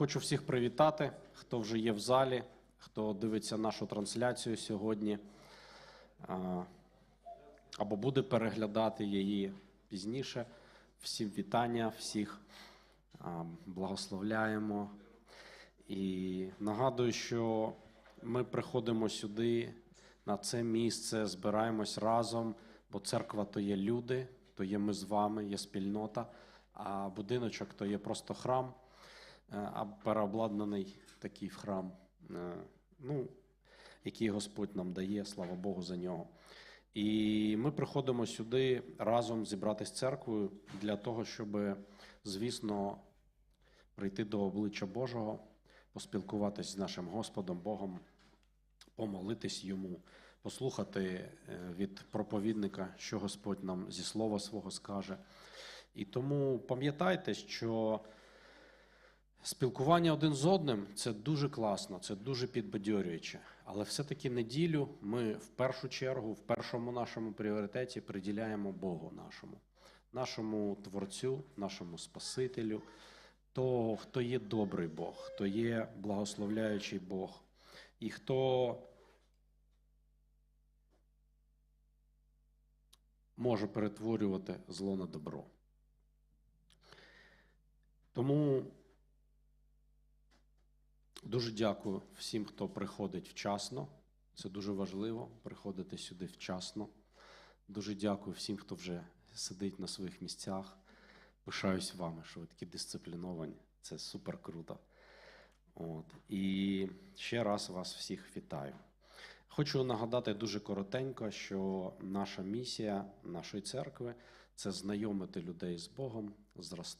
Хочу всіх привітати, хто вже є в залі, хто дивиться нашу трансляцію сьогодні, або буде переглядати її пізніше. Всім вітання, всіх благословляємо. І нагадую, що ми приходимо сюди, на це місце, збираємось разом, бо церква то є люди, то є ми з вами, є спільнота, а будиночок то є просто храм, переобладнаний такий в храм, е, ну, який Господь нам дає, слава Богу за нього. І ми приходимо сюди разом зібратися з церквою для того, щоб, звісно, прийти до обличчя Божого, поспілкуватись з нашим Господом Богом, помолитись йому, послухати е, від проповідника, що Господь нам зі слова свого скаже. І тому пам'ятайте, що спілкування один з одним це дуже класно, це дуже підбадьорююче. Але все-таки неділю ми в першу чергу, в першому нашому пріоритеті приділяємо Богу нашому, нашому Творцю, нашому Спасителю, то, хто є добрий Бог, хто є благословляючий Бог, і хто може перетворювати зло на добро. Тому дуже дякую всім, хто приходить вчасно. Це дуже важливо приходити сюди вчасно. Дуже дякую всім, хто вже сидить на своїх місцях. Пишаюсь вами, що ви такі дисципліновані. Це супер круто. От. І ще раз вас всіх вітаю. Хочу нагадати дуже коротенько, що наша місія нашої церкви це знайомити людей з Богом, зростати.